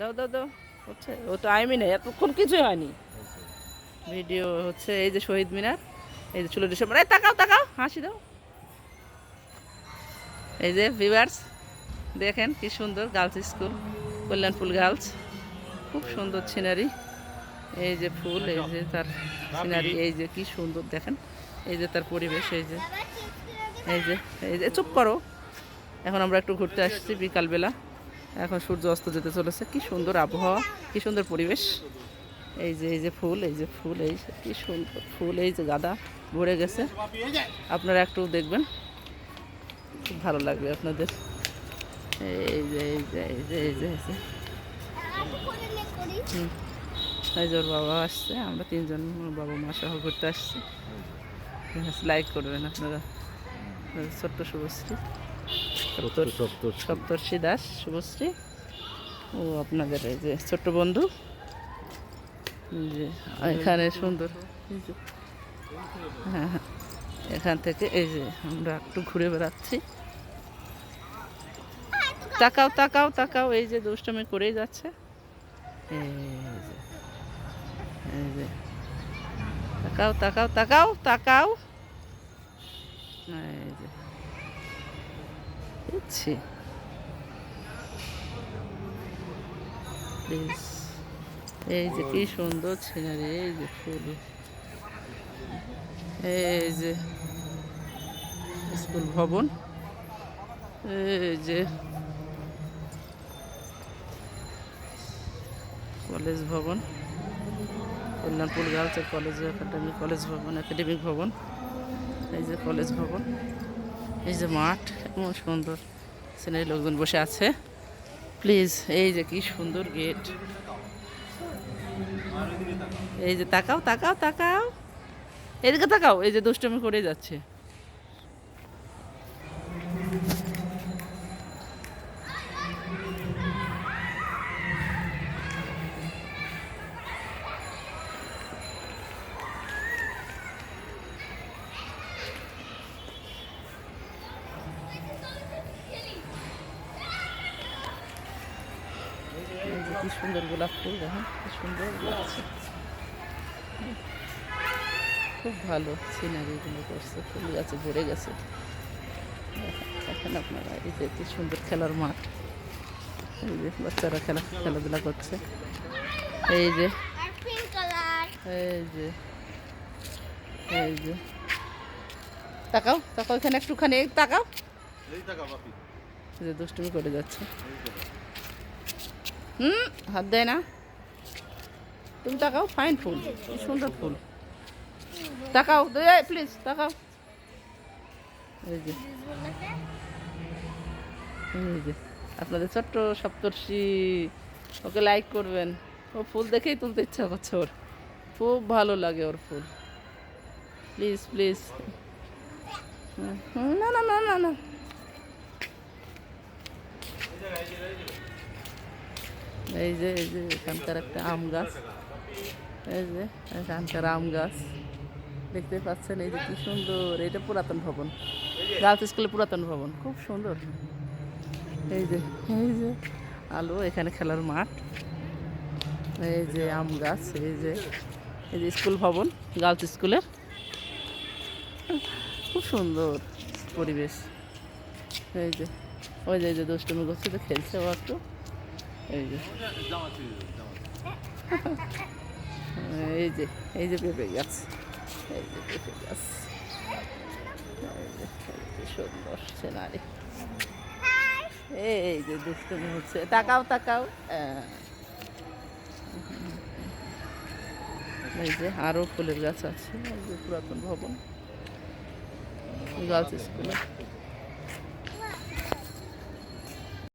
দাও দাও দাও। হচ্ছে, ও টাইমই নেই, এতক্ষণ কিছুই হয়নি। ভিডিও হচ্ছে এই যে শহীদ মিনার, এই যে ষোলো ডিসেম্বর। এই তাকাও তাকাও, হাসি দাও। এই যে ভিভার্স দেখেন কি সুন্দর গার্লস স্কুল কল্যাণপুর গার্লস খুব সুন্দর সিনারি এই যে ফুল, এই যে তার সিনারি এই যে কি সুন্দর, দেখেন। এই যে তার পরিবেশ, এই যে এই যে এই যে, চুপ করো। এখন আমরা একটু ঘুরতে আসছি বিকালবেলা। এখন সূর্য অস্ত যেতে চলেছে। কি সুন্দর আবহাওয়া, কি সুন্দর পরিবেশ। এই যে এই যে ফুল, এই যে ফুল, এই কি সুন্দর ফুল, এই যে গাদা ভরে গেছে। আপনারা একটু দেখবেন। খুব ভালো লাগবে আপনাদের। এই যে এই যে এই যে এই যে এই যে। এই যে ওর বাবা আসছে। আমরা তিনজন বাবা মা সহ ঘুরতে আসছি। লাইক করবেন আপনারা। ছোট্ট শুভশ্রী। সপ্তর্ষি দাস শুভশ্রী। ও আপনাদের এই যে ছোট্ট বন্ধু। যে এখানে সুন্দর। হ্যাঁ হ্যাঁ। এখান থেকে এই যে আমরা একটু ঘুরে বেড়াচ্ছি। তাকাও তাকাও তাকাও এই যে দুষ্টমি করেই যাচ্ছে। এই যে এই যে। তাকাও তাকাও তাকাও তাকাও। এই যে। প্লিজ এই যে কি সুন্দর সিনারি এই যে ফুল। এই যে স্কুল ভবন। এই যে কলেজ ভবন। Kalyanpur girls college academy, college ভবন, একাডেমিক ভবন। এই যে কলেজ ভবন। এই যে মাঠ, এমন সুন্দর সিনারি লোকজন বসে আছে। প্লিজ, এই যে কি সুন্দর গেট। এই যে তাকাও তাকাও তাকাও। এদিকে তাকাও, এই যে দুষ্টমি করে যাচ্ছে। কি সুন্দর গোলাপ ফুল দেখেন কি সুন্দর লাগছে খুব ভালো সিনারিগুলো করছে ফুল গাছে ভরে গেছে। এখন আপনারা এই যে কি সুন্দর খেলার মাঠ। এই যে বাচ্চারা খেলা খেলাধুলা করছে। এই যে এই যে এই যে। তাকাও তাকাও এখানে একটুখানি তাকাও। যে দুষ্টুমি করে যাচ্ছে। হুম, হাত দেয় না। তুমি তাকাও ফাইন ফুল, কি সুন্দর ফুল। তাকাও প্লিজ তাকাও। এই যে। যে, আপনাদের ছোট্ট সপ্তর্ষি, ওকে লাইক করবেন। ও ফুল দেখেই তুলতে ইচ্ছা করছে ওর। খুব ভালো লাগে ওর ফুল। প্লিজ প্লিজ না না না না না। এই যে এই যে এখানকার একটা আম গাছ। এই যে, এখানকার আম গাছ। দেখতে পাচ্ছেন এই যে কি সুন্দর, এটা পুরাতন ভবন। গার্লস স্কুলে পুরাতন ভবন, খুব সুন্দর। এই যে এই যে, আলো, এখানে খেলার মাঠ। এই যে আম গাছ, এই যে এই যে স্কুল ভবন, গার্লস স্কুলের খুব সুন্দর পরিবেশ। এই যে, ওই যে দুষ্টমি করছে, তো খেলছে ও একটু। এই যে। এই যে এই যে পেঁপে গাছ। এই যে পেঁপে গাছ। সুন্দর সিনারি। এই যে দুষ্টমি হচ্ছে। তাকাও তাকাও। এই যে আরও ফুলের গাছ আছে। পুরাতন ভবন। গার্লস স্কুলে।